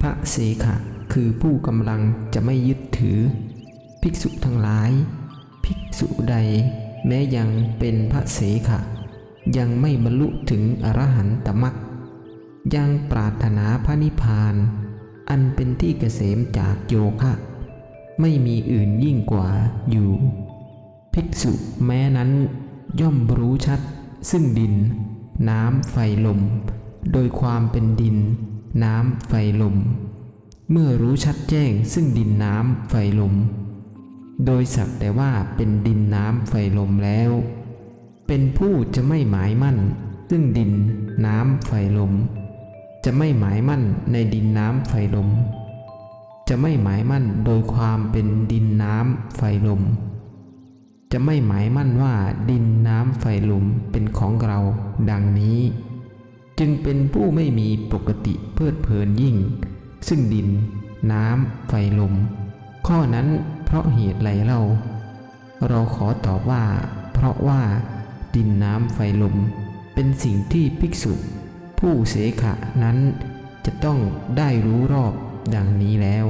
พระเสขะคือผู้กำลังจะไม่ยึดถือ ภิกษุทั้งหลาย ภิกษุใด แม้ยังเป็นพระเสขะ ยังไม่บรรลุถึงอรหันตมรรคยังปรารถนาพระนิพพาน อันเป็นที่เกษมจากโยคะ ไม่มีอื่นยิ่งกว่าอยู่ ภิกษุแม้นั้นย่อมรู้ชัดซึ่งดิน น้ำไฟลม โดยความเป็นดิน น้ำไฟลม เมื่อรู้ชัดแจ้งซึ่งดินน้ำไฟลม โดยสักแต่ว่าเป็นดินน้ำไฟลมแล้ว เป็นผู้จะไม่หมายมั่น ซึ่งดินน้ำไฟลม จะไม่หมายมั่นในดินน้ำไฟลม จะไม่หมายมั่นโดยความเป็นดินน้ำไฟลมจะไม่หมายมั่นว่าดิน น้ำไฟลมเป็นของเราดังนี้ จึงเป็นผู้ไม่มีปกติเพลิดเพลินยิ่ง ซึ่งดิน น้ำไฟลม ข้อนั้นเพราะเหตุไรเล่า เราขอตอบว่า เพราะว่าดินน้ำไฟลม เป็นสิ่งที่ภิกษุ ผู้เสขะนั้นจะต้องได้รู้รอบดังนี้แล้ว